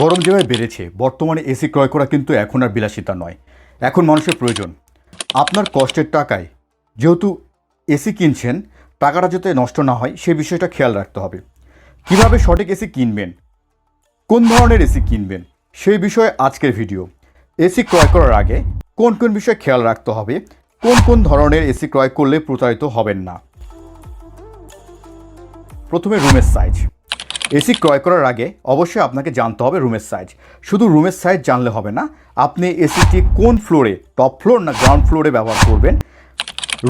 গরম যেভাবে বেড়েছে, বর্তমানে এসি ক্রয় করা কিন্তু এখন আর বিলাসিতা নয়। এখন মানুষের প্রয়োজন। আপনার কষ্টের টাকায় যেহেতু এসি কিনছেন, টাকাটা যাতে নষ্ট না হয় সেই বিষয়টা খেয়াল রাখতে হবে। কীভাবে সঠিক এসি কিনবেন? কোন ধরনের এসি কিনবেন? সেই বিষয়ে আজকের ভিডিও। এসি ক্রয় করার আগে কোন কোন বিষয়ে খেয়াল রাখতে হবে, কোন কোন ধরনের এসি ক্রয় করলে প্রতারিত হবেন না? প্রথমে রুমের সাইজ এসি ক্রয় করার আগে অবশ্যই আপনাকে জানতে হবে রুমের সাইজ শুধু রুমের সাইজ জানলে হবে না, আপনি এসিটি কোন ফ্লোরে টপ ফ্লোর না গ্রাউন্ড ফ্লোরে ব্যবহার করবেন?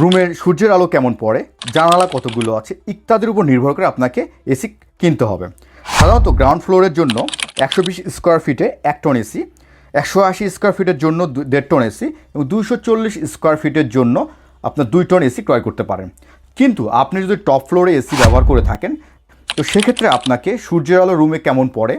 রুমের সূর্যের আলো কেমন পড়ে, জানালা কতগুলো আছে, ইত্যাদির উপর নির্ভর করে আপনাকে এসি কিনতে হবে। সাধারণত গ্রাউন্ড ফ্লোরের জন্য একশো বিশ স্কোয়ার ফিটে এক টন এসি একশো আশি স্কোয়ার ফিটের জন্য দেড় টন এসি এবং দুশো চল্লিশ স্কোয়ার ফিটের জন্য আপনার দুই টন এসি ক্রয় করতে পারেন। কিন্তু আপনি যদি টপ ফ্লোরে এসি ব্যবহার করে থাকেন তো সেক্ষেত্রে আপনাকে সূর্যের আলো রুমে কেমন পড়ে?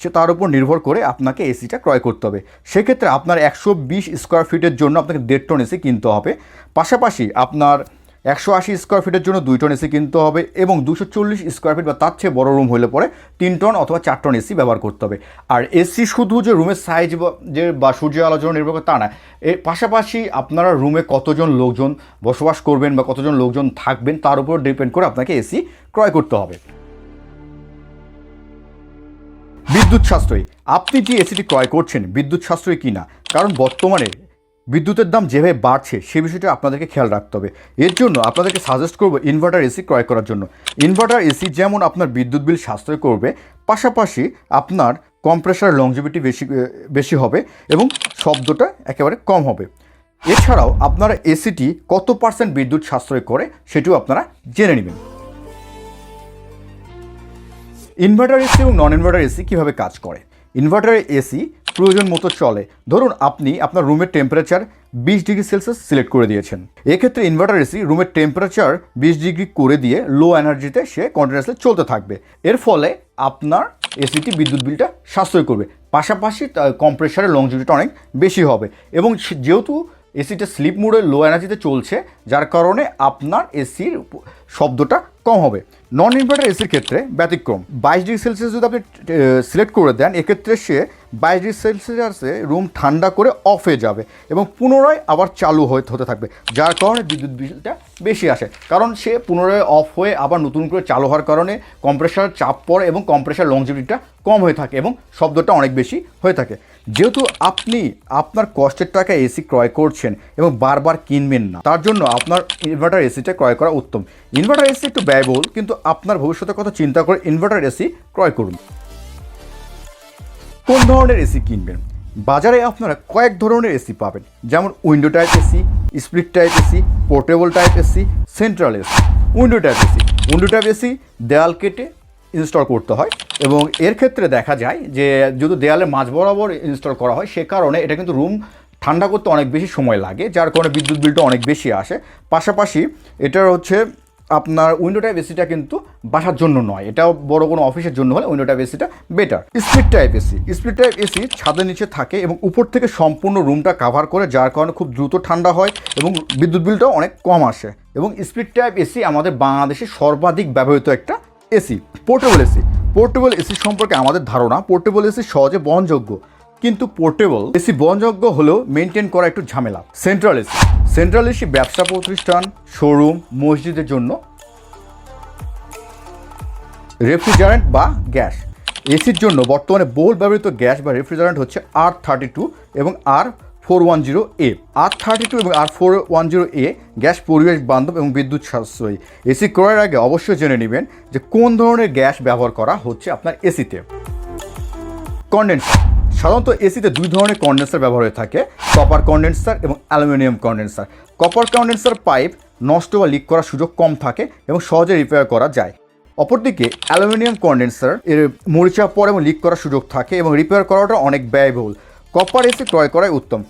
সে তার উপর নির্ভর করে আপনাকে এসিটা ক্রয় করতে হবে। সেক্ষেত্রে আপনার একশো বিশ স্কোয়ার ফিটের জন্য আপনাকে দেড় টন এসি কিনতে হবে। পাশাপাশি আপনার একশো আশি স্কোয়ার ফিটের জন্য দুই টন এসি কিনতে হবে এবং দুশো চল্লিশ স্কোয়ার ফিট বা তার চেয়ে বড় রুম হলে পরে তিন টন অথবা চার টন এসি ব্যবহার করতে হবে। আর এসি শুধু যে রুমের সাইজ যে বা সূর্যের আলোর জন্য নির্ভর করে তা না, এর পাশাপাশি আপনারা রুমে কতজন লোকজন বসবাস করবেন বা কতজন লোকজন থাকবেন তার উপর ডিপেন্ড করে আপনাকে এসি ক্রয় করতে হবে। বিদ্যুৎ সাশ্রয়ী। আপনি যে এসিটি ক্রয় করছেন, বিদ্যুৎ সাশ্রয়ী কি না কারণ বর্তমানে বিদ্যুতের দাম যেভাবে বাড়ছে, সে বিষয়টা আপনাদেরকে খেয়াল রাখতে হবে। এর জন্য আপনাদেরকে সাজেস্ট করব ইনভার্টার এসি ক্রয় করার জন্য। ইনভার্টার এসি যেমন আপনার বিদ্যুৎ বিল সাশ্রয় করবে, পাশাপাশি আপনার কম্প্রেসার লংজিভিটি বেশি বেশি হবে এবং শব্দটা একেবারে কম হবে। এছাড়াও আপনারা এসিটি কত পার্সেন্ট বিদ্যুৎ সাশ্রয় করে, সেটিও আপনারা জেনে নেবেন। ইনভার্টার এসি এবং নন ইনভার্টার এসি কীভাবে কাজ করে? ইনভার্টার এসি প্রয়োজন মতো চলে। ধরুন আপনি আপনার রুমের টেম্পারেচার বিশ ডিগ্রি সেলসিয়াস সিলেক্ট করে দিয়েছেন। এক্ষেত্রে ইনভার্টার এসি রুমের টেম্পারেচার বিশ ডিগ্রি করে দিয়ে লো এনার্জিতে সে কন্টিনিউসলি চলতে থাকবে। এর ফলে আপনার এসিটি বিদ্যুৎ বিলটা সাশ্রয় করবে। পাশাপাশি কম্প্রেসারের লংজিভিটিটা অনেক বেশি হবে। এবং যেহেতু এসিটা স্লিপ মোডে লো এনার্জিতে চলছে, যার কারণে আপনার এসির শব্দটা কম হবে। নন ইনভার্টার এসির ক্ষেত্রে ব্যতিক্রম। বাইশ ডিগ্রি সেলসিয়াস যদি আপনি সিলেক্ট করে দেন, এক্ষেত্রে সে বাইশ ডিগ্রি সেলসিয়াসে রুম ঠান্ডা করে অফ হয়ে যাবে এবং পুনরায় আবার চালু হয়ে, হতে থাকবে, যার কারণে বিদ্যুৎ বিলটা বেশি আসে। কারণ সে পুনরায় অফ হয়ে আবার নতুন করে চালু হওয়ার কারণে কম্প্রেসার চাপ পড়ে এবং কম্প্রেসার লংজিভিটিটা কম হয়ে থাকে এবং শব্দটা অনেক বেশি হয়ে থাকে। যেহেতু আপনি আপনার কষ্টের টাকা এসি ক্রয় করছেন এবং বারবার কিনবেন না, তার জন্য আপনার ইনভার্টার এসিটা ক্রয় করা উত্তম। ইনভার্টার এসি একটু ব্যয়বহুল, কিন্তু আপনার ভবিষ্যতের কথা চিন্তা করে ইনভার্টার এসি ক্রয় করুন। কোন ধরনের এসি কিনবেন? বাজারে আপনারা কয়েক ধরনের এসি পাবেন, যেমন window type AC split type AC portable type AC central AC window type AC window type AC দেয়াল কেটে ইনস্টল করতে হয় এবং এর ক্ষেত্রে দেখা যায় যে যদি দেয়ালের মাঝ বরাবর ইনস্টল করা হয়, সে কারণে এটা কিন্তু রুম ঠান্ডা করতে অনেক বেশি সময় লাগে, যার কারণে বিদ্যুৎ বিলটা অনেক বেশি আসে। পাশাপাশি এটার হচ্ছে আপনার উইন্ডো টাইপ এসিটা কিন্তু বাসার জন্য নয়। এটাও বড় কোনো অফিসের জন্য হলে উইন্ডো টাইপ এসিটা better split type AC split type AC ছাদের নিচে থাকে এবং উপর থেকে সম্পূর্ণ রুমটা কাভার করে, যার কারণে খুব দ্রুত ঠান্ডা হয় এবং বিদ্যুৎ বিলটাও অনেক কম আসে। এবং স্প্লিট টাইপ এসি আমাদের বাংলাদেশে সর্বাধিক ব্যবহৃত একটা AC portable AC portable AC সম্পর্কে আমাদের ধারণা পোর্টেবল এসি সহজে বহনযোগ্য। কিন্তু পোর্টেবল এসি বহনযোগ্য হলেও মেনটেন করা একটু ঝামেলা। Central AC. সেন্ট্রাল এসি ব্যবসা প্রতিষ্ঠান শোরুম মসজিদের জন্য। রেফ্রিজারেন্ট বা গ্যাস। এসির জন্য বর্তমানে বহুল ব্যবহৃত গ্যাস বা রেফ্রিজারেন্ট হচ্ছে আর থার্টি টু এবং R four one zero A R thirty two এবং R four one zero A gas পরিবেশ বান্ধব এবং বিদ্যুৎ সাশ্রয়ী। এসি ক্রয়ের আগে অবশ্যই জেনে নেবেন যে কোন ধরনের গ্যাস ব্যবহার করা হচ্ছে আপনার এসিতে। কন্ডেন্সার সাধারণত এসিতে দুই ধরনের কন্ডেন্সার ব্যবহার হয়ে থাকে কপার কন্ডেন্সার এবং aluminium condenser copper condenser pipe নষ্ট বা লিক করার সুযোগ কম থাকে এবং সহজে রিপেয়ার করা যায়। অপরদিকে অ্যালুমিনিয়াম কন্ডেন্সার এর মরিচা পড়ে এবং লিক করার সুযোগ থাকে এবং রিপেয়ার করাটা অনেক ব্যয়বহুল। কপার এসি ক্রয় করাই উত্তম।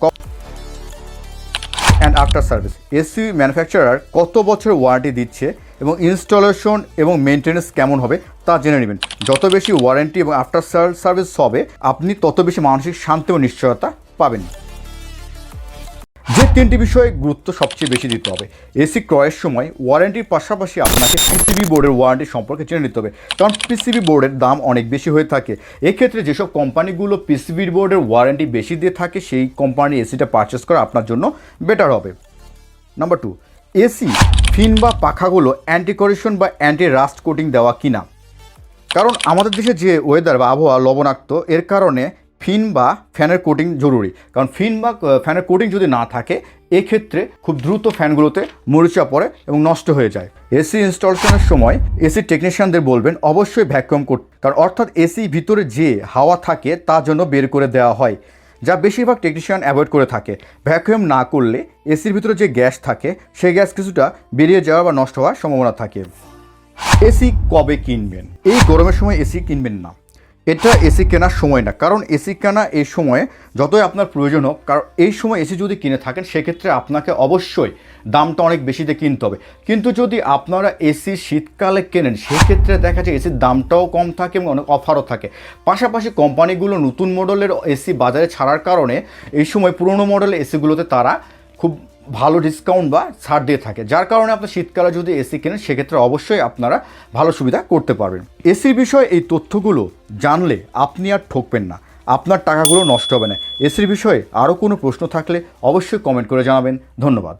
And after service AC manufacturer কত বছর ওয়ারেন্টি দিচ্ছে এবং ইনস্টলেশন এবং মেনটেন্যান্স কেমন হবে তা জেনে নেবেন। যত বেশি ওয়ারেন্টি এবং আফটার সার্ভিস হবে, আপনি তত বেশি মানসিক শান্তি ও নিশ্চয়তা পাবেন। যে তিনটি বিষয়ে গুরুত্ব সবচেয়ে বেশি দিতে হবে। এসি ক্রয়ের সময় ওয়ারেন্টির পাশাপাশি আপনাকে পিসিবি বোর্ডের ওয়ারেন্টি সম্পর্কে জেনে নিতে হবে। কারণ পিসিবি বোর্ডের দাম অনেক বেশি হয়ে থাকে। এক্ষেত্রে যেসব কোম্পানিগুলো পিসিবি বোর্ডের ওয়ারেন্টি বেশি দিয়ে থাকে, সেই কোম্পানি এসিটা পারচেস করা আপনার জন্য বেটার হবে। নাম্বার টু এসি ফিন বা পাখাগুলো অ্যান্টি করেশন বা অ্যান্টি রাস্ট কোটিং দেওয়া কিনা? কারণ আমাদের দেশে যে ওয়েদার বা আবহাওয়া লবণাক্ত, এর কারণে ফিন বা ফ্যানের কোটিং জরুরি। কারণ ফিন বা ফ্যানের কোটিং যদি না থাকে, এক্ষেত্রে খুব দ্রুত ফ্যানগুলোতে মরিচা পড়ে এবং নষ্ট হয়ে যায়। এসি ইনস্টলেশনের সময় এসি টেকনিশিয়ানদের বলবেন, অবশ্যই ভ্যাকুয়াম করতে কারণ অর্থাৎ এসি ভিতরে যে হাওয়া থাকে, তা জন্য বের করে দেওয়া হয়। যা বেশিরভাগ টেকনিশিয়ান অ্যাভয়েড করে থাকে। ভ্যাকুয়াম না করলে এসির ভিতরে যে গ্যাস থাকে, সেই গ্যাস কিছুটা বেরিয়ে যাওয়া বা নষ্ট হওয়ার সম্ভাবনা থাকে। এসি কবে কিনবেন? এই গরমের সময় এসি কিনবেন না। এটা এসি কেনার সময় না। কারণ এসি কেনা এই সময়ে যতই আপনার প্রয়োজন হোক, কারণ এই সময় এসি যদি কিনে থাকেন, সেক্ষেত্রে আপনাকে অবশ্যই দামটা অনেক বেশিতে কিনতে হবে। কিন্তু যদি আপনারা এসি শীতকালে কেনেন, সেক্ষেত্রে দেখা যায় এসির দামটাও কম থাকে এবং অনেক অফারও থাকে। পাশাপাশি কোম্পানিগুলো নতুন মডেলের এসি বাজারে ছাড়ার কারণে এই সময় পুরনো মডেলের এসিগুলোতে তারা খুব ভালো ডিসকাউন্ট বা ছাড় দিয়ে থাকে। যার কারণে আপনি শীতকালে যদি এসি কেনেন, সেক্ষেত্রে অবশ্যই আপনারা ভালো সুবিধা করতে পারবেন। এসির বিষয়ে এই তথ্যগুলো জানলে আপনি আর ঠকবেন না। আপনার টাকাগুলো নষ্ট হবে না। এসির বিষয়ে আরও কোনো প্রশ্ন থাকলে অবশ্যই কমেন্ট করে জানাবেন। ধন্যবাদ।